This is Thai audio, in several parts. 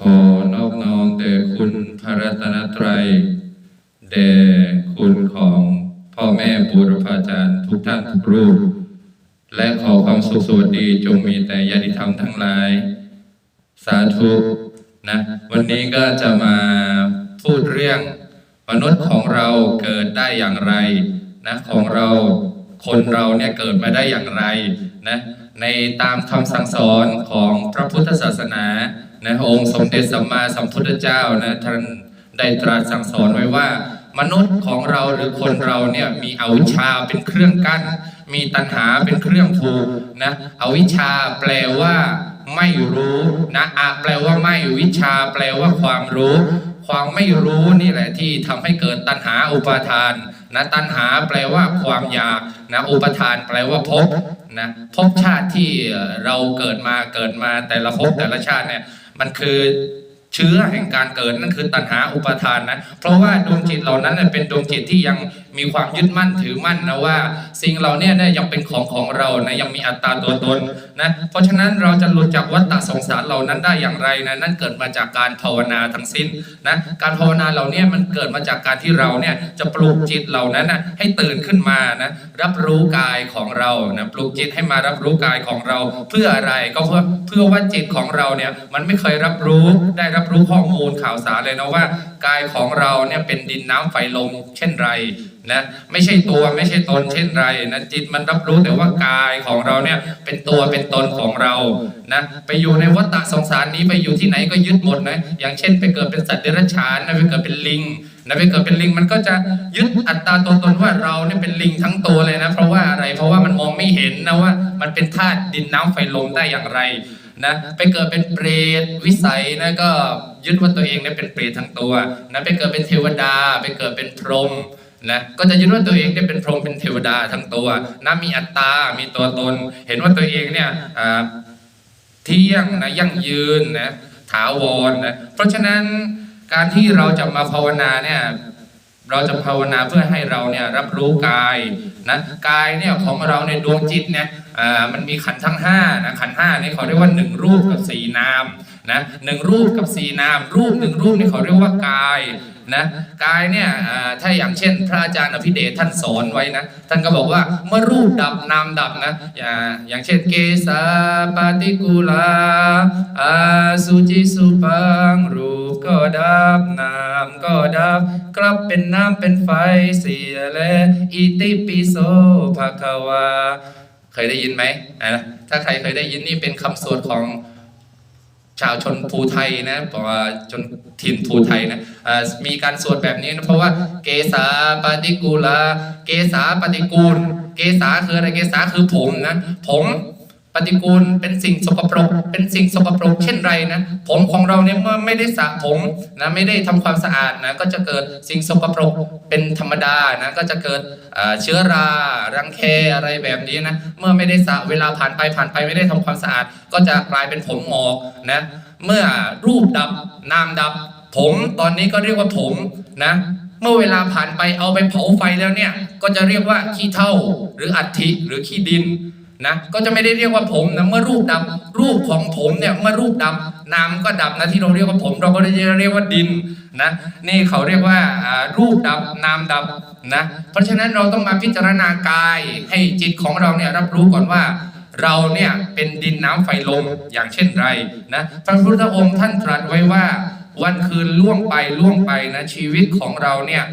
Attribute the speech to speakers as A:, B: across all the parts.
A: ขอนอบน้อมแด่คุณพระรัตนตรัยแด่คุณของพ่อแม่บูรพาจารย์ทุกท่านทุกรูป และขอความสุขสวัสดีจงมีแต่ญาติธรรมทั้งหลาย สาธุนะวันนี้ก็จะมาพูดเรื่องมนุษย์ของเราเกิดได้อย่างไรนะของเราคนเราเนี่ยเกิดมาได้อย่างไรนะในตามคำสั่งสอนของพระพุทธศาสนา นะองค์สมเด็จสัมมาสัมพุทธเจ้านะท่านได้ตรัสสั่งสอนไว้ว่า มนุษย์ของเราหรือคนเราเนี่ยมีอวิชชาเป็นเครื่องกั้น มีตัณหาเป็นเครื่องผูกนะอวิชชาแปลว่าไม่รู้นะอะแปลว่าไม่วิชา แปลว่าความรู้ ความไม่รู้นี่แหละที่ทำให้เกิดตัณหาอุปาทานนะตัณหาแปลว่าความอยากนะอุปทานแปลว่าภพนะภพชาติที่เราเกิดมาเกิดมาแต่ละภพแต่ละชาติเนี่ย มันคือ เชื้อแห่งการเกิดนั่นคือตัณหาอุปทานนะ เพราะว่าดวงจิตเหล่านั้นเนยเป็นดวงจิตที่ยังมีความยึดมั่นถือมั่นนะว่า สิ่งเหล่านี้เนี่ยยังเป็นของของเรานะยังมีอัตตาตัวตนนะเพราะฉะนั้นเราจะหลุดจากวัฏฏะสงสารเหล่านั้นได้อย่างไรนะนั่นเกิดมาจากการภาวนาทั้งสิ้นนะการภาวนาเหล่านี้มันเกิดมาจากการที่เราเนี่ยจะปลูกจิตเหล่านั้นนะให้ตื่นขึ้นมานะรับรู้กายของเรานะปลูกจิตให้มารับรู้กายของเรา เพื่ออะไรก็เพื่อเพื่อว่าจิตของเราเนี่ยมันไม่เคยรับรู้ได้รับรู้ข้อมูลข่าวสารเลยนะว่ากายของเราเนี่ยเป็นดินน้ำไฟลมเช่นไรนะไม่ใช่ตัวไม่ใช่ตนเช่นไรนะจิตมันรับรู้แต่ว่ากายของเราเนี่ยเป็นตัวเป็นตนของเรานะไปอยู่ในวัฏสงสารนี้ไปอยู่ที่ไหนก็ยึดหมดนะอย่างเช่น ไปเกิดเป็นสัตว์เดรัจฉานนะไปเกิดเป็นลิงนะไปเกิดเป็นลิงมันก็จะยึดอัตตาตัวตนว่าเราเนี่ยเป็นลิงทั้งตัวเลยนะเพราะว่าอะไรเพราะว่ามันมองไม่เห็นนะว่ามันเป็นธาตุดินน้ำไฟลมได้อย่างไร นะไปเกิดเป็นเปรตวิสัยนะก็ยึดว่าตัวเองเนี่ยเป็นเปรตทั้งตัวนะไปเกิดเป็นเทวดา ไปเกิดเป็นพรหมนะก็จะยึดว่าตัวเองเนี่ยเป็นพรหมเป็นเทวดาทั้งตัวนะมีอัตตา มีตัวตน เห็นว่าตัวเองเนี่ยเที่ยงนะยั่งยืนนะถาวรนะเพราะฉะนั้นการที่เราจะมาภาวนาเนี่ย เราจะภาวนาเพื่อให้เราเนี่ยรับรู้กายนะกายเนี่ยของเราในดวงจิตเนี่ยมันมีขันทั้งห้านะขันห้านี่เขาเรียกว่าหนึ่งรูปกับสี่นามนะหนึ่งรูปกับสี่นาม รูปหนึ่งรูปนี่เขาเรียกว่ากาย นะกายเนี่ยถ้าอย่างเช่น พระอาจารย์อภิเดชท่านสอนไว้นะท่านก็บอกว่าเมื่อรูปดับนามดับนะอย่างอย่างเช่นเกสาปฏิกูลาอาสุจิสุปังรูปก็ดับนามก็ดับกลับเป็นน้ำเป็นไฟเสียและอิติปิโสภะคะวา เคยได้ยินไหมอะถ้าใครเคยได้ยินนี่เป็นคำสวดของ ชาวชนภูไทยนะเพราะว่าชนถิ่นภูไทยนะมีการสวดแบบนี้นะเพราะว่าเกษาปฏิกูลาเกษาปฏิกูล เกษาคืออะไรเกษาคือผมนะผม ปฏิกูลเป็นสิ่งสกปรก เป็นสิ่งสกปรก เช่นไรนะ ผมของเราเนี่ยเมื่อไม่ได้สระผมนะไม่ได้ทำความสะอาดนะก็จะเกิดสิ่งสกปรกเป็นธรรมดานะก็จะเกิดเชื้อรารังแคอะไรแบบนี้นะเมื่อไม่ได้สระเวลาผ่านไปผ่านไปไม่ได้ทำความสะอาด ก็จะกลายเป็นผมหงอกนะเมื่อรูปดับนามดับ ผมตอนนี้ก็เรียกว่าผมนะเมื่อเวลาผ่านไปเอาไปเผาไฟแล้วเนี่ยก็จะเรียกว่าขี้เถ้าหรืออัฐิหรือขี้ดิน นะก็จะไม่ได้เรียกว่าผมนะเมื่อรูปดับรูปของผมเนี่ยเมื่อรูปดับนามก็ดับนะที่เราเรียกว่าผม เราก็จะเรียกว่าดินนะนี่เขาเรียกว่ารูปดับนามดับนะเพราะฉะนั้นเราต้องมาพิจารณากายให้จิตของเราเนี่ยรับรู้ก่อนว่าเราเนี่ยเป็นดินน้ำไฟลมอย่างเช่นไรนะพระพุทธองค์ท่านตรัสไว้ว่าวันคืนล่วงไปล่วงไปนะชีวิตของเราเนี่ย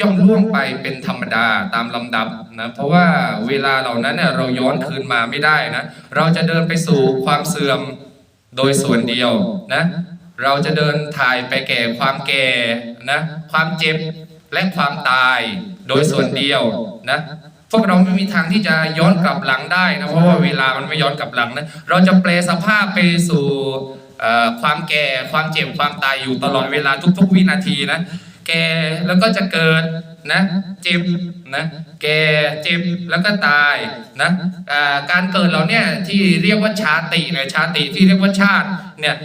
A: ย่อมล่วงไปเป็นธรรมดาตามลำดับนะเพราะว่าเวลาเหล่านั้นเนี่ยเราย้อนคืนมาไม่ได้นะเราจะเดินไปสู่ความเสื่อมโดยส่วนเดียวนะเราจะเดินถ่ายไปแก่ความแก่นะความเจ็บและความตายโดยส่วนเดียวนะพวกเราไม่มีทางที่จะย้อนกลับหลังได้นะเพราะว่าเวลามันไม่ย้อนกลับหลังนะเราจะแปลสภาพไปสู่ความแก่ความเจ็บความตายอยู่ตลอดเวลาทุก ๆ วินาทีนะ แก่แล้วก็จะเกิดนะเจ็บนะแก่เจ็บแล้วก็ตายนะการเกิดเราเนี่ยที่เรียกว่าชาติเนี่ยชาติที่เรียกว่าชาติเนี่ย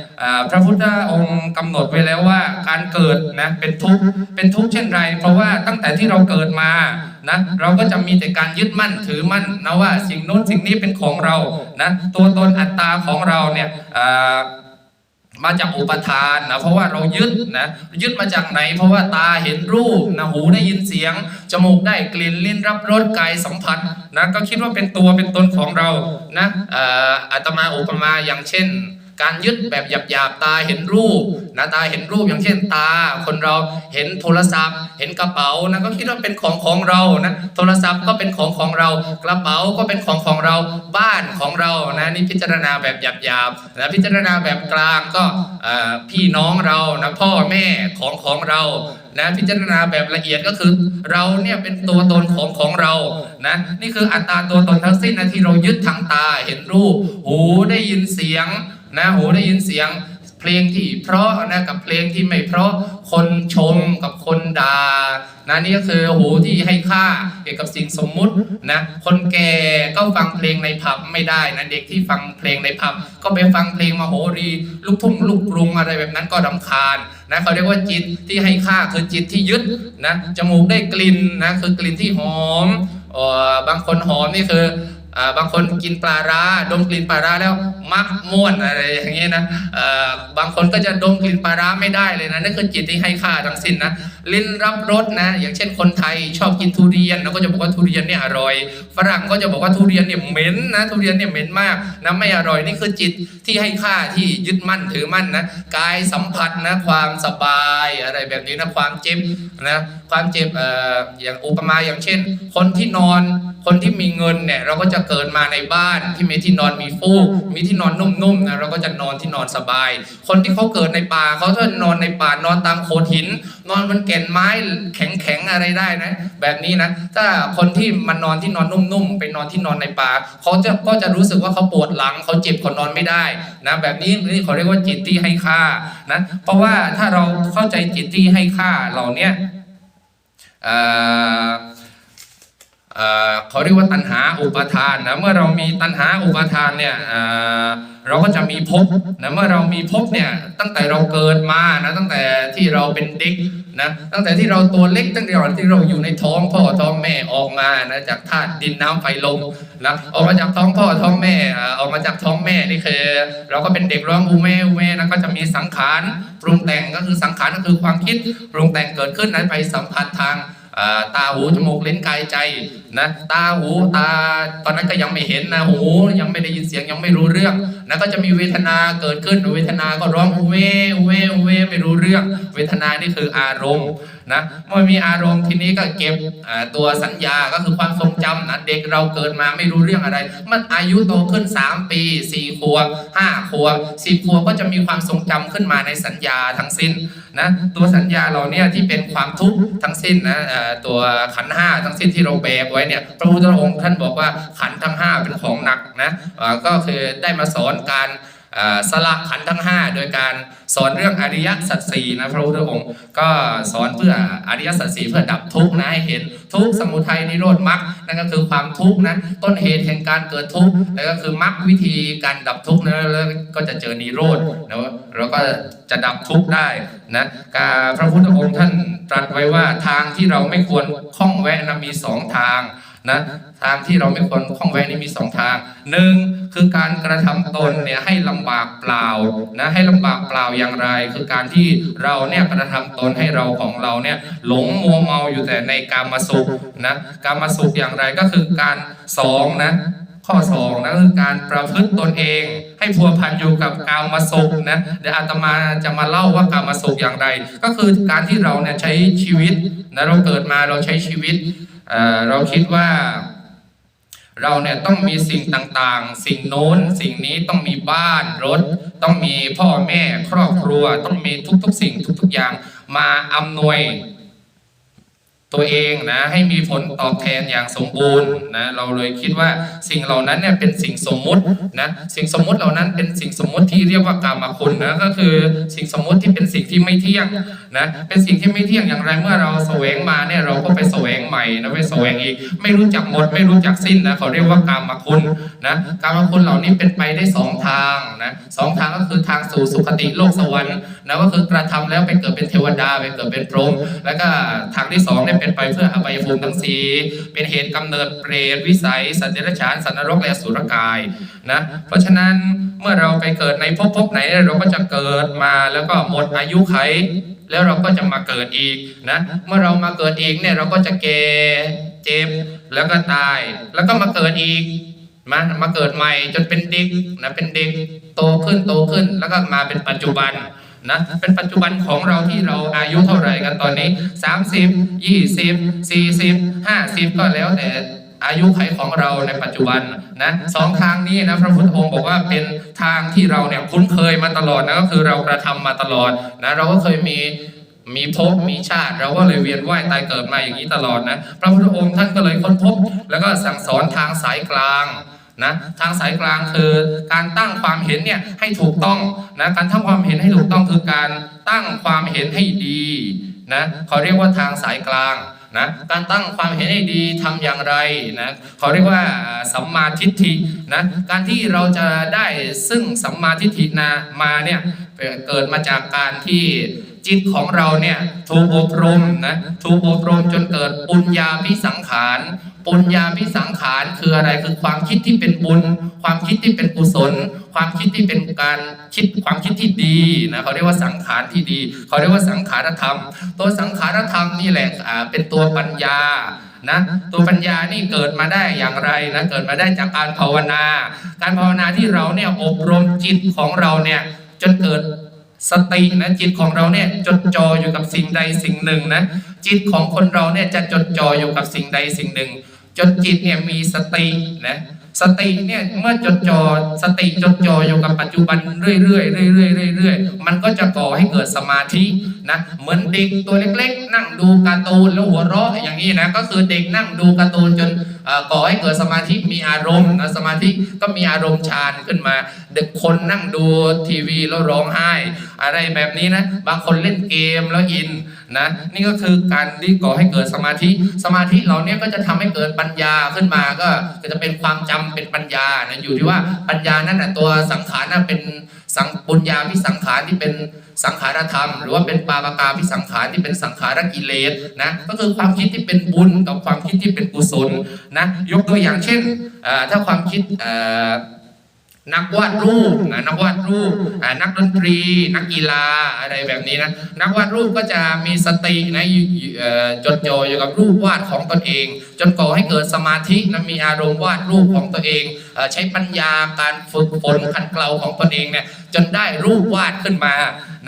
A: พระพุทธองค์กำหนดไว้แล้วว่าการเกิดนะเป็นทุกข์เป็นทุกข์เช่นไร เพราะว่าตั้งแต่ที่เราเกิดมานะเราก็จะมีแต่การยึดมั่นถือมั่นนะว่าสิ่งนู้นสิ่งนี้เป็นของเรานะตัวตนอัตตาของเราเนี่ย
B: มาจากอุปทานนะเพราะว่าเรายึดนะยึดมาจากไหน เพราะว่าตาเห็นรูปนะหูได้ยินเสียง จมูกได้กลิ่นลิ้นรับรสกายสัมผัสนะก็คิดว่าเป็นตัวเป็นตนของเรานะอ่ออาตมาอุปมาอย่างเช่น การยึดแบบหยาบๆตาเห็นรูปนะตาเห็นรูปอย่างเช่นตา คนเราเห็นโทรศัพท์ เห็นกระเป๋านะก็คิดว่าเป็นของของเรานะโทรศัพท์ก็เป็นของของเรา กระเป๋าก็เป็นของของเราบ้านของเรานะนี่พิจารณาแบบหยาบๆนะพิจารณาแบบกลางก็พี่น้องเรานะพ่อแม่ของของเรานะพิจารณาแบบละเอียดก็คือเราเนี่ยเป็นตัวตนของของเรานะนี่คืออัตตาตัวตนทั้งสิ้นนะที่เรายึดทางตาเห็นรูป หูได้ยินเสียง นะหูได้ยินเสียงเพลงที่เพราะนะกับเพลงที่ไม่เพราะคนชมกับคนด่านะนี่ก็คือหูที่ให้ค่าเกี่ยวกับสิ่งสมมุตินะคนแก่ก็ฟังเพลงในผับไม่ได้นะเด็กที่ฟังเพลงในผับ ก็ไปฟังเพลงมโหรีลูกทุ่งลูกกรุงอะไรแบบนั้นก็รำคาญนะเขาเรียกว่าจิตที่ให้ค่าคือจิตที่ยึดนะจมูกได้กลิ่นนะคือกลิ่นที่หอมเอ่อบางคนหอมนี่คืออ่า บางคนกินปลาร้าดมกลิ่นปลาร้าแล้วมักม่วนอะไรอย่างเงี้ยนะบางคนก็จะดมกลิ่นปลาร้าไม่ได้เลยนะนั่นคือจิตที่ให้ค่าทั้งสิ้นนะลิ้นรับรสนะอย่างเช่นคนไทยชอบกินทุเรียนแล้วก็จะบอกว่าทุเรียนเนี่ยอร่อย ฝรั่งก็จะบอกว่าทุเรียนเนี่ยเหม็นนะทุเรียนเนี่ยเหม็นมากนะไม่อร่อยนี่คือจิตที่ให้ค่าที่ยึดมั่นถือมั่นนะกายสัมผัสนะความสบายอะไรแบบนี้นะความเจ็บนะความเจ็บเอ่ออย่างอุปมาอย่างเช่น คนที่นอนคนที่มีเงินเนี่ยเราก็จะเกิดมาในบ้านที่มีที่นอนมีฟูก มีที่นอนนุ่มๆนะเราก็จะนอนที่นอนสบาย คนที่เขาเกิดในป่าเขาจะนอนในป่านอนตามโขดหิน นอนบนแก่นไม้แข็งๆอะไรได้นะ แบบนี้นะถ้าคนที่มันนอนที่นอนนุ่มๆไปนอนที่นอนในป่าเขาจะก็จะรู้สึกว่าเขาปวดหลังเขาเจ็บเขานอนไม่ได้นะแบบนี้นี่เขาเรียกว่าจิตที่ให้ค่านะเพราะว่าถ้าเราเข้าใจจิตที่ให้ค่าเหล่าเนี้ย เขาเรียกว่าตัณหาอุปทานนะเมื่อเรามีตัณหาอุปทานเนี่ยเราก็จะมีภพนะเมื่อเรามีภพเนี่ยตั้งแต่เราเกิดมานะตั้งแต่ที่เราเป็นเด็กนะตั้งแต่ที่เราตัวเล็กตั้งแต่ที่เราอยู่ในท้องพ่อท้องแม่ออกมานะจากธาตุดินน้ำไฟลมนะออกมาจากท้องพ่อท้องแม่ออกมาจากท้องแม่นี่คือ เราก็เป็นเด็กร้องอูแม่อูแม่นะก็จะมีสังขารปรุงแต่งก็คือสังขารก็คือความคิดปรุงแต่งเกิดขึ้นนั้นไปสัมพันธ์ทาง ตาหูจมูกลิ้นกายใจนะตาหูตาตอนนั้นก็ยังไม่เห็นนะหูยังไม่ได้ยินเสียงยังไม่รู้เรื่องนะก็จะมีเวทนาเกิดขึ้นเวทนาก็ร้องอุเวอเวอเวไม่รู้เรื่อง เวทนานี่คืออารมณ์นะเมื่อมีอารมณ์ทีนี้ก็เก็บตัวสัญญาก็คือความทรงจำนะเด็กเราเกิดมาไม่รู้เรื่องอะไร มันอายุโตขึ้น 3 ปี 4 ขวบ5ขวบ10ขวบก็จะมีความทรงจำขึ้นมาในสัญญาทั้งสิ้นนะตัวสัญญาเราเนี่ยที่เป็นความทุกข์ทั้งสิ้นนะตัวขันห้าทั้งสิ้นที่เราแบกไว้เนี่ยพระพุทธองค์ท่านบอกว่าขันทั้งห้าเป็นของหนักนะก็คือได้มาสอนการ สละขันทั้งห้าโดยการสอนเรื่องอริยสัจสี่นะพระพุทธองค์ ก็สอนเพื่ออริยสัจสี่เพื่อดับทุกข์นะให้เห็นทุกข์สมุทัยนิโรธมรรคนั่นก็คือความทุกข์นะต้นเหตุแห่งการเกิดทุกข์แล้วก็คือมรรควิธีการดับทุกข์นะแล้วก็จะเจอนิโรธนะแล้วก็จะดับทุกข์ได้นะพระพุทธองค์ท่านตรัสไว้ว่าทางที่เราไม่ควรข้องแวะนะมีสองทาง นะทางที่เราไม่ควรข้องแวะนี่มีสองทางหนึ่งคือการกระทำตนเนี่ยให้ลำบากเปล่านะให้ลำบากเปล่าอย่างไร คือการที่เราเนี่ยกระทำตนให้เราของเราเนี่ยหลงมัวเมาอยู่แต่ในกามสุขนะกามสุขอย่างไรก็คือการสองนะข้อสองนะคือการประพฤติตนเอง ให้พัวพันอยู่กับกามาสุขนะเดี๋ยวอาตมาจะมาเล่าว่ากามาสุขอย่างไร ก็คือการที่เราเนี่ยใช้ชีวิตนะเราเกิดมาเราใช้ชีวิต เราคิดว่าเราเนี่ยต้องมีสิ่งต่างๆ สิ่งโน้น สิ่งนี้ต้องมีบ้านรถ ต้องมีพ่อแม่ครอบครัว ต้องมีทุกๆ สิ่งทุก ๆอย่างมาอำนวย ตัวเองนะให้มีผลตอบแทนอย่างสมบูรณ์นะเราเลยคิดว่าสิ่งเหล่านั้นเนี่ยเป็นสิ่งสมมุตินะสิ่งสมมุติเหล่านั้นเป็นสิ่งสมมุติที่เรียกว่ากามคุณนะก็คือสิ่งสมมุติที่เป็นสิ่งที่ไม่เที่ยงนะเป็นสิ่งที่ไม่เที่ยงอย่างไรเมื่อเราแสวงมาเนี่ยเราก็ไปแสวงใหม่นะไปแสวงอีก ไม่รู้จักหมดไม่รู้จักสิ้นนะเขาเรียกว่ากามคุณนะกามคุณเหล่านี้เป็นไปได้สองทางนะสองทางก็คือทางสู่สุคติโลกสวรรค์นะก็คือกระทำแล้วไปเกิดเป็นเทวดาไปเกิดเป็นพรหมแล้วก็ทางที่สองเนี่ยเป็นไปเพื่ออบายภูมิทั้งสีเป็นเหตุกำเนิดเปรตวิสัย สัตว์เดรัจฉานสัตว์นรกและสุรกายนะเพราะฉะนั้นเมื่อเราไปเกิดในภพภพไหนเราก็จะเกิดมาแล้วก็หมดอายุไขแล้วเราก็จะมาเกิดอีกนะ เมื่อเรามาเกิดอีกเนี่ยเราก็จะแก่เจ็บแล้วก็ตาย แล้วก็มาเกิดอีกมามาเกิดใหม่จนเป็นเด็กนะเป็นเด็กโตขึ้นโตขึ้นแล้วก็มาเป็นปัจจุบัน นะเป็นปัจจุบันของเราที่เราอายุเท่าไหร่กันตอนนี้ 30 20 40 50 ก็แล้วแต่อายุไขของเราในปัจจุบันนะสองทางนี้นะพระพุทธองค์บอกว่าเป็นทางที่เราเนี่ยคุ้นเคยมาตลอดนะก็คือเรากระทำมาตลอดนะเราก็เคยมีมีภพมีชาติ เราก็เลยเวียนว่ายตายเกิดมาอย่างนี้ตลอดนะพระพุทธองค์ท่านก็เลยค้นพบ แล้วก็สั่งสอนทางสายกลาง นะทางสายกลางคือการตั้งความเห็นเนี่ยให้ถูกต้องนะการทำความเห็นให้ถูกต้องคือการตั้งความเห็นให้ดีนะเขาเรียกว่าทางสายกลางนะการตั้งความเห็นให้ดีทำอย่างไรนะเขาเรียกว่าสัมมาทิฏฐินะการที่เราจะได้ซึ่งสัมมาทิฏฐินามาเนี่ยเกิดมาจากการที่จิตของเราเนี่ยถูกอบรมนะถูกอบรมจนเกิดปุญญาพิสังขาร ปุญญาพิสังขารคืออะไรคือความคิดที่เป็นบุญ ความคิดที่เป็นกุศล ความคิดที่เป็นการคิดความคิดที่ดีนะเขาเรียกว่าสังขารที่ดี เขาเรียกว่าสังขารธรรม ตัวสังขารธรรมนี่แหละอ่าเป็นตัวปัญญานะตัวปัญญานี่เกิดมาได้อย่างไรนะเกิดมาได้จากการภาวนา การภาวนาที่เราเนี่ยอบรมจิตของเราเนี่ยจนเกิดสตินะจิตของเราเนี่ยจดจ่ออยู่กับสิ่งใดสิ่งหนึ่งนะจิตของคนเราเนี่ยจะจดจ่ออยู่กับสิ่งใดสิ่งหนึ่ง จนจิตเนี่ยมีสตินะสติเนี่ยเมื่อจดจ่อสติจดจ่ออยู่กับปัจจุบันเรื่อยๆเรื่อยๆเรื่อยๆมันก็จะก่อให้เกิดสมาธินะเหมือนเด็กตัวเล็กๆ นั่งดูการ์ตูนแล้วหัวเราะอย่างนี้นะก็คือเด็กนั่งดูการ์ตูนจนก่อให้เกิดสมาธิมีอารมณ์นะสมาธิก็มีอารมณ์ฌานขึ้นมา เด็กคนนั่งดูทีวีแล้วร้องไห้ อะไรแบบนี้นะบางคนเล่นเกมแล้วอิน นะนี่ก็คือการที่ก่อให้เกิดสมาธิ สมาธิเหล่านี้ก็จะทำให้เกิดปัญญาขึ้นมาก็จะเป็นความจำเป็นปัญญานะอยู่ที่ว่าปัญญานั่นนะตัวสังขารน่ะเป็นสังปุญญาพิสังขารที่เป็นสังขารธรรม หรือว่าเป็นปาปกาพิสังขารที่เป็นสังขารกิเลสนะก็คือความคิดที่เป็นบุญกับความคิดที่เป็นกุศลนะยกตัวอย่างเช่นถ้าความคิดอ่อ นักวาดรูปนะนักวาดรูปนักดนตรี นักกีฬาอะไรแบบนี้นะนักวาดรูปก็จะมีสตินะจดจ่ออยู่กับรูปวาดของตนเอง จนก่อให้เกิดสมาธินะมีอารมณ์วาดรูปของตัวเองอใช้ปัญญาการฝึกฝนขัดเกลาของตนเองเนี่ยจนได้รูปวาดขึ้นมา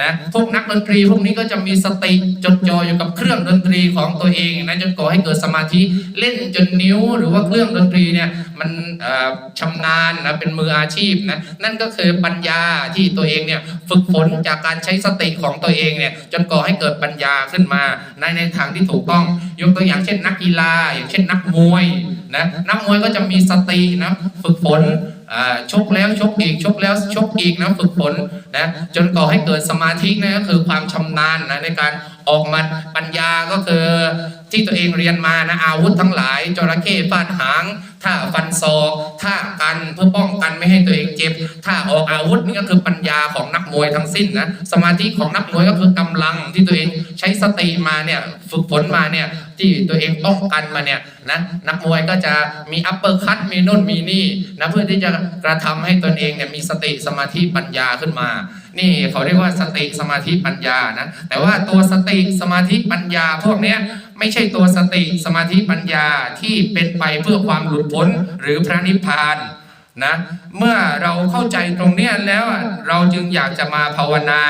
B: นะพวกนักดนตรีพวกนี้ก็จะมีสติจดจ่ออยู่กับเครื่องดนตรีของตัวเองนะจนก่อให้เกิดสมาธิเล่นจนนิ้วหรือว่าเครื่องดนตรีเนี่ยมันเอ่อชำนาญนะเป็นมืออาชีพนะนั่นก็คือปัญญาที่ตัวเองเนี่ยฝึกฝนจากการใช้สติของตัวเองเนี่ยจนก่อให้เกิดปัญญาขึ้นมาในในทางที่ถูกต้อง ยกตัวอย่างเช่นนักกีฬาอย่างเช่นนักมวยนะนักมวยก็จะมีสตินะฝึกฝนชกแล้วชกอีกชกแล้วชกอีกนะฝึกฝนนะจนก่อให้เกิดสมาธินะก็คือความชำนาญนะในการออกมาปัญญาก็คือที่ตัวเองเรียนมานะอาวุธทั้งหลายจระเข้ฟาดหางท่าฟันศอกท่ากันเพื่อป้องกันไม่ให้ตัวเองเจ็บท่าออกอาวุธนี่ก็คือปัญญาของนักมวยทั้งสิ้นนะสมาธิของนักมวยก็คือกำลังที่ตัวเองใช้สติมาเนี่ยฝึกฝนมาเนี่ย ที่ตัวเองป้องกันมาเนี่ยนะนักมวยก็จะมีอัปเปอร์คัตมีโน่นมีนี่นะเพื่อที่จะกระทำให้ตนเองเนี่ยมีสติสมาธิปัญญาขึ้นมา นี่เขาเรียกว่าสติสมาธิปัญญานะแต่ว่าตัวสติสมาธิปัญญา พวกเนี้ยไม่ใช่ตัวสติสมาธิปัญญาที่เป็นไปเพื่อความหลุดพ้นหรือพระนิพพานนะเมื่อเราเข้าใจตรงเนี้ยแล้วเราจึงอยากจะมาภาวนา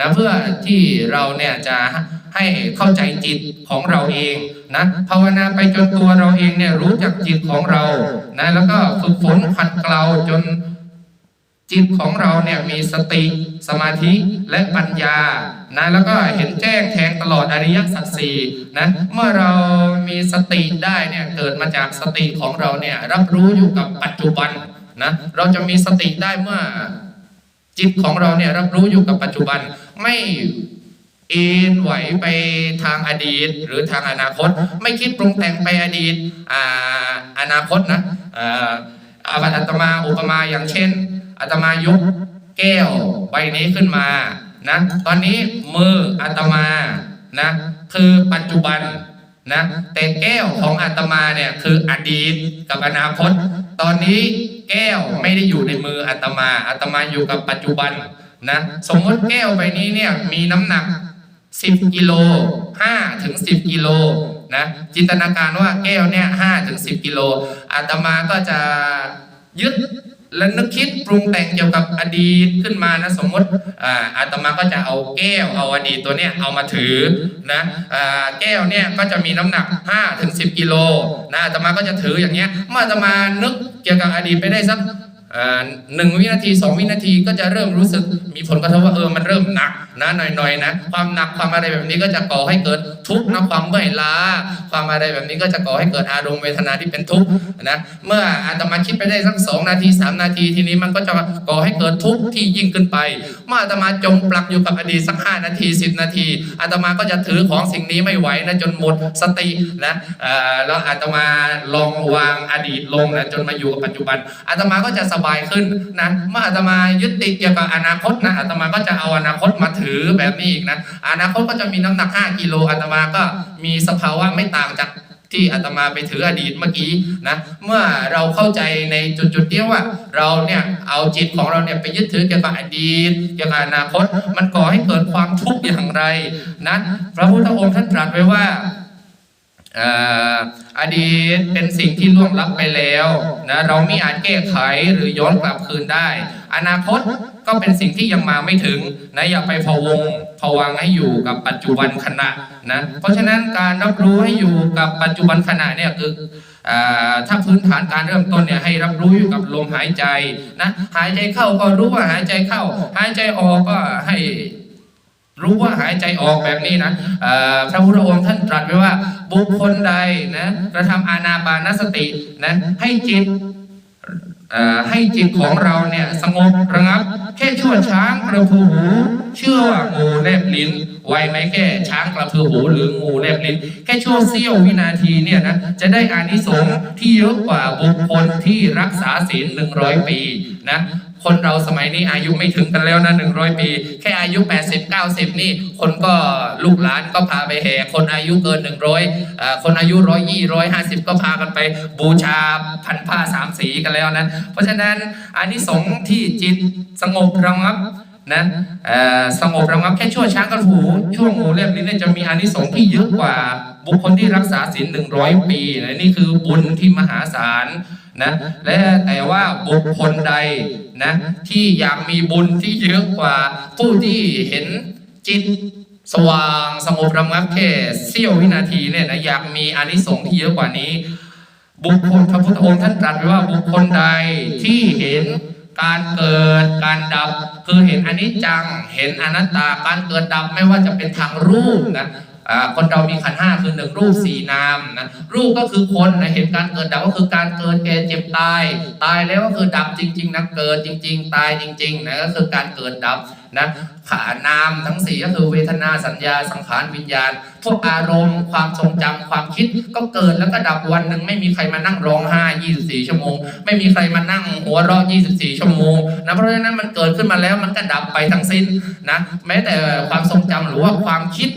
B: นะเพื่อที่เราเนี่ยจะ ให้เข้าใจจิตของเราเองนะภาวนาไปจนตัวเราเองเนี่ยรู้จักจิตของเรานะแล้วก็ฝึกฝนขัดเกลาจนจิตของเราเนี่ยมีสติสมาธิและปัญญานะแล้วก็เห็นแจ้งแทงตลอดอริยสัจสี่นะเมื่อเรามีสติได้เนี่ยเกิดมาจากสติของเราเนี่ยรับรู้อยู่กับปัจจุบันนะเราจะมีสติได้เมื่อจิตของเราเนี่ยรับรู้อยู่กับปัจจุบันไม่ เอ็นไหวไปทางอดีต หรือทางอนาคต ไม่คิดปรุงแต่งไปอดีตอ่าอนาคตนะอ่าอาตมาอุปมาอย่างเช่นอาตมายกแก้วใบนี้ขึ้นมานะตอนนี้มืออาตมานะคือปัจจุบันนะแต่แก้วของอาตมาเนี่ยคืออดีตกับอนาคต ตอนนี้แก้วไม่ได้อยู่ในมืออาตมาอาตมาอยู่กับปัจจุบันนะสมมติแก้วใบนี้เนี่ยมีน้ำหนัก 10กิโล5ถึง10กิโลนะจินตนาการว่าแก้วเนี่ย5ถึง10กิโลอาตมาก็จะยึดและนึกคิดปรุงแต่งเกี่ยวกับอดีตขึ้นมานะสมมติอ่าอาตมาก็จะเอาแก้วเอาอดีตตัวเนี้ยเอามาถือนะอ่าแก้วเนี่ยก็จะมีน้ำหนัก5ถึง10กิโลนะอาตมาก็จะถืออย่างเงี้ยเมื่ออาตมานึกเกี่ยวกับอดีตไปได้สักหนึ่งวินาทีสองวินาทีก็จะเริ่มรู้สึกมีผลกระทบว่าเออมันเริ่มหนัก นะหน่อยๆนะ ความหนักความอะไรแบบนี้ก็จะก่อให้เกิดทุกข์นะความเมื่อยล้า ความอะไรแบบนี้ก็จะก่อให้เกิดอารมณ์เวทนาที่เป็นทุกข์นะเมื่ออาตมาคิดไปได้สักสองนาทีสามนาทีทีนี้มันก็จะก่อให้เกิดทุกข์ที่ยิ่งขึ้นไป เมื่ออาตมาจมปลักอยู่กับอดีตสักห้านาทีสิบนาทีอาตมาก็จะถือของสิ่งนี้ไม่ไหวนะจนหมดสตินะเอ่อแล้วอาตมาลองวางอดีตลงนะจนมาอยู่กับปัจจุบันอาตมาก็จะสบายขึ้นนะเมื่ออาตมายึดติดเกี่ยวกับอนาคตนะอาตมาก็จะเอาอนาคตมาถือือแบบนี้อีกนะอนาคตก็จะมีน้ำหนัก 5 กิโลอาตมาก็มีสภาวะไม่ต่างจากที่อาตมาไปถืออดีตเมื่อกี้นะเมื่อเราเข้าใจในจุดจุดๆเดียวว่า เราเนี่ยเอาจิตของเราเนี่ยไปยึดถือเกี่ยวกับอดีตเกี่ยวกับอนาคต มันก่อให้เกิดความทุกข์อย่างไรนะพระพุทธองค์ท่านตรัสไว้ว่า อดีตเป็นสิ่งที่ล่วงลับไปแล้วนะเราไม่อาจแก้ไขหรือย้อนกลับคืนได้ อนาคตก็เป็นสิ่งที่ยังมาไม่ถึงนะอย่าไปพะวงพะวังให้อยู่กับปัจจุบันขณะนะเพราะฉะนั้นการรับรู้ให้อยู่กับปัจจุบันขณะเนี่ยคือถ้าพื้นฐานการเริ่มต้นเนี่ยให้รับรู้อยู่กับลมหายใจนะหายใจเข้าก็รู้ว่าหายใจเข้า หายใจออกก็ให้ รู้ว่าหายใจออกแบบนี้นะพระพุทธองค์ท่านตรัสไว้ว่า บุคคลใดนะกระทำอานาปานสตินะให้จิตให้จิตของเราเนี่ยสงบระงับ แค่ชั่วช้างกระพือหู เชื่อว่างูแลบลิ้น ไวไหมแค่ช้างกระพือหูหรืองูแลบลิ้น แค่ชั่วเสี้ยววินาทีเนี่ยนะจะได้อานิสงส์ที่เยอะกว่าบุคคลที่รักษาศีลหนึ่งร้อยปีนะ คนเราสมัยนี้อายุไม่ถึงกันแล้วนะหนึ่งร้อยปี แค่อายุแปดสิบเก้าสิบนี่ คนก็ลูกหลานก็พาไปแห่ คนอายุเกินหนึ่งร้อยคนอายุร้อยยี่ร้อยห้าสิบก็พากันไปบูชาพันผ้าสามสีกันแล้วนะเพราะฉะนั้นอันนี้สงที่จิตสงบระงับ นะสงบระงับแค่ชั่วช้างกันหูช่วงหูเรียบนี้เนี่ยจะมีอานิสงส์ที่เยอะกว่าบุคคลที่รักษาศีลหนึ่งร้อยปีนะนี่คือบุญที่มหาศาลนะและแต่ว่าบุคคลใดนะที่อยากมีบุญที่เยอะกว่า ผู้ที่เห็นจิตสว่างสงบระงับแค่เสี้ยววินาทีเนี่ยนะอยากมีอานิสงส์ที่เยอะกว่านี้ บุคคลพระพุทธองค์ท่านตรัสไว้ว่าบุคคลใดที่เห็น การเกิดการดับ คือเห็นอนิจจัง เห็นอนัตตาการเกิดดับไม่ว่าจะเป็นทางรูปนะ คนเรามีขันธ์ห้าคือหนึ่งรูปสี่นามนะรูปก็คือคนนะเห็นการเกิดดับก็คือการเกิดแก่เจ็บตาย ตายแล้วก็คือดับจริง ๆนะเกิดจริง ๆ ตายจริงๆนะก็คือการเกิดดับนะขานามทั้งสี่ก็คือเวทนาสัญญาสังขารวิญญาณ พวกอารมณ์ ความทรงจำความคิดก็เกิดแล้วก็ดับวันหนึ่งไม่มีใครมานั่งร้องไห้24 ชั่วโมง ไม่มีใครมานั่งหัวเราะ24 ชั่วโมงนะเพราะฉะนั้นมันเกิดขึ้นมาแล้วมันก็ดับไปทั้งสิ้นนะแม้แต่ความทรงจำหรือว่าความคิด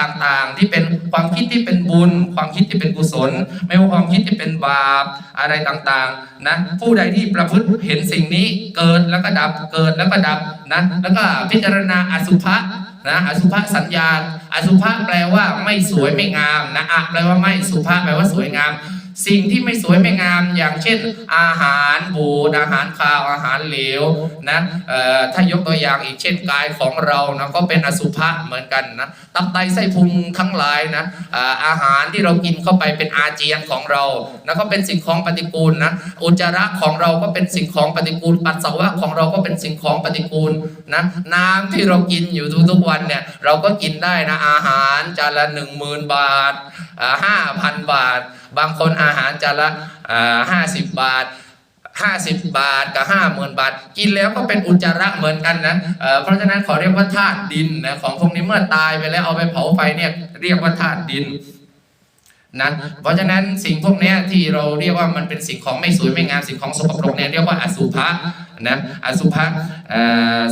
B: ต่างๆ ที่เป็นความคิดที่เป็นบุญ ความคิดที่เป็นกุศล ไม่ว่าความคิดที่เป็นบาปอะไรต่างๆนะผู้ใดที่ประพฤติเห็นสิ่งนี้เกิดแล้วก็ดับเกิดแล้วก็ดับนะแล้วก็พิจารณาอสุภะนะอสุภะสัญญา อสุภะแปลว่าไม่สวยไม่งามนะอะแปลว่าไม่สุภะแปลว่าสวยงาม สิ่งที่ไม่สวยไม่งาม อย่างเช่น อาหารบูดอาหารคาวอาหารเหลวนะเอ่อถ้ายกตัวอย่างอีกเช่นกายของเรานะก็เป็นอสุภะเหมือนกันนะ ตับไตไส้พุงทั้งหลายนะอาอาหารที่เรากินเข้าไปเป็นอาเจียนของเรานะก็เป็นสิ่งของปฏิกูลนะอุจจาระของเราก็เป็นสิ่งของปฏิกูล ปัสสาวะของเราก็เป็นสิ่งของปฏิกูลนะน้ำที่เรากินอยู่ทุกๆวันเนี่ยเราก็กินได้นะอาหารจานละหนึ่งหมื่นบาทห้าพันบาท บางคนอาหารจานละห้าสิบบาท ห้าสิบบาทกับห้าหมื่นบาท กินแล้วก็เป็นอุจจาระเหมือนกันนะเเพราะฉะนั้นขอเรียกว่าธาตุดินนะของพวกนี้เมื่อตายไปแล้วเอาไปเผาไฟเนี่ยเรียกว่าธาตุดินนะเพราะฉะนั้นสิ่งพวกนี้ที่เราเรียกว่ามันเป็นสิ่งของไม่สวยไม่งามสิ่งของสกปรกเนี่ยเรียกว่าอสุภะนะอสุภะ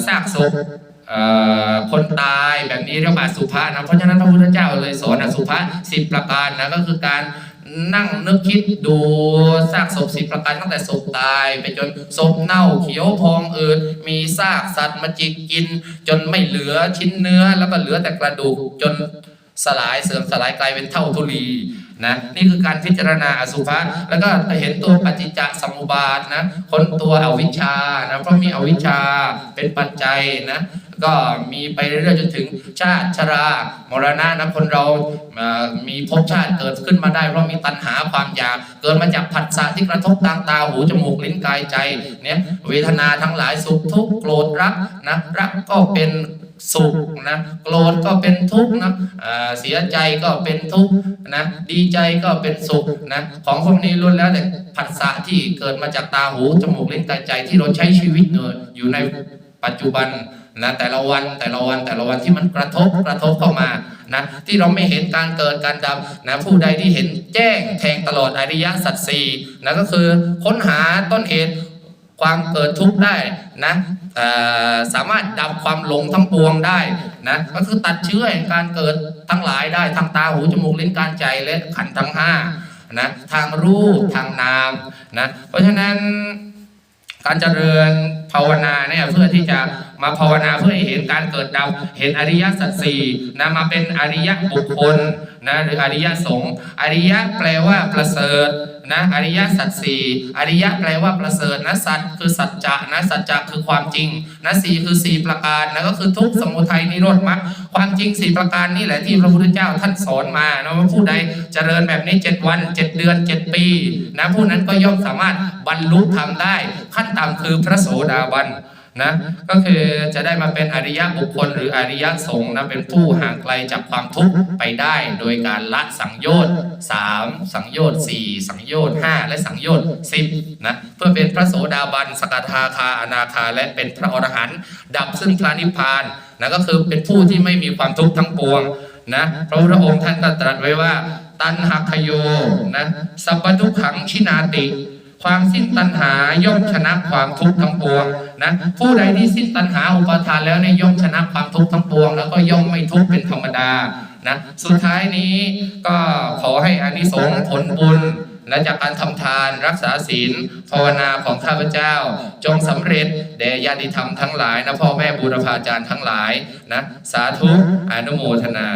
B: ซากศพคนตายแบบนี้เรียกว่าอสุภะนะเพราะฉะนั้นพระพุทธเจ้าเลยสอนอสุภะสิบประการนะก็คือการ นั่งนึกคิดดูซากศพสิบประการตั้งแต่ศพตายไปจนศพเน่าเขียวพองอืดมีซากสัตว์มาจิกกิน จนไม่เหลือชิ้นเนื้อแล้วก็เหลือแต่กระดูกจนสลายเสื่อมสลายกลายเป็นเท่าทุลีนะนี่คือการพิจารณาอสุภะแล้วก็เห็นตัวปฏิจจสมุปบาทนะค้นตัวอวิชชานะเพราะมีอวิชชาเป็นปัจจัยนะ ก็มีไปเรื่อยๆจนถึงชาติชรามรณะนะคนเรามีภพชาติเกิดขึ้นมาได้เพราะมีตัณหาความอยากเกิดมาจากผัสสะที่กระทบทางตาหูจมูกลิ้นกายใจเนี่ยเวทนาทั้งหลายสุขทุกข์โกรธรักนะรักก็เป็นสุขนะโกรธก็เป็นทุกข์นะเสียใจก็เป็นทุกข์นะดีใจก็เป็นสุขนะของพวกนี้ล้วนแล้วแต่ผัสสะที่เกิดมาจากตาหูจมูกลิ้นกายใจที่เราใช้ชีวิตเนี่ยอยู่ในปัจจุบัน นะแต่ละวันแต่ละวันแต่ละวันที่มันกระทบกระทบเข้ามานะที่เราไม่เห็นการเกิดการดับนะผู้ใดที่เห็นแจ้งแทงตลอดอริยสัจสี่นะก็คือค้นหาต้นเหตุความเกิดทุกข์ได้นะสามารถดับความหลงทั้งปวงได้นะก็คือตัดเชื้อแห่งการเกิดทั้งหลายได้ทางตาหูจมูกลิ้นกายใจและขันทั้งห้านะทางรูปทางนามนะเพราะฉะนั้นการเจริญ ภาวนาเนี่ยเพื่อที่จะมาภาวนาเพื่อให้เห็นการเกิดดับเห็นอริยสัจสี่นะมาเป็นอริยบุคคลนะหรืออริยสงฆ์อริยแปลว่าประเสริฐ นะอริยสัจสี่อริยะแปลว่าประเสริฐนะสัจคือสัจจะนะสัจจะคือความจริงนะสี่คือสี่ประการนะก็คือทุกสมุทัยนิโรธมรรคความจริงสี่ประการนี่แหละที่พระพุทธเจ้าท่านสอนมานะว่าผู้ใดเจริญแบบนี้เจ็ดวันเจ็ดเดือนเจ็ดปีนะผู้นั้นก็ย่อมสามารถบรรลุธรรมได้ ขั้นต่ำคือพระโสดาบัน นะก็คือจะได้มาเป็นอริยะบุคคลหรืออริยสงฆ์นะเป็นผู้ห่างไกลจากความทุกข์ไปได้โดยการละสังโยชน์สามสังโยชน์สี่สังโยชน์ห้าและสังโยชน์สิบนะเพื่อเป็นพระโสดาบันสกทาคาอนาคาและเป็นพระอรหันต์ดับซึ่งพระนิพพานนะก็คือเป็นผู้ที่ไม่มีความทุกข์ทั้งปวงนะพระพุทธองค์ท่านก็ตรัสไว้ว่า ตันหักขโยนะสัพพทุกขังชินาติ ความสิ้นตัณหาย่อมชนะความทุกข์ทั้งปวงนะผู้ใดที่สิ้นตัณหาอุปาทานแล้วเนี่ยย่อมชนะความทุกข์ทั้งปวง แล้วก็ย่อมไม่ทุกข์เป็นธรรมดานะสุดท้ายนี้ก็ขอให้อานิสงส์ผลบุญและจากการทำทานรักษาศีลภาวนาของข้าพเจ้า จงสำเร็จแด่ญาติธรรมทั้งหลายนะพ่อแม่บูรพาจารย์ทั้งหลายนะสาธุอนุโมทนา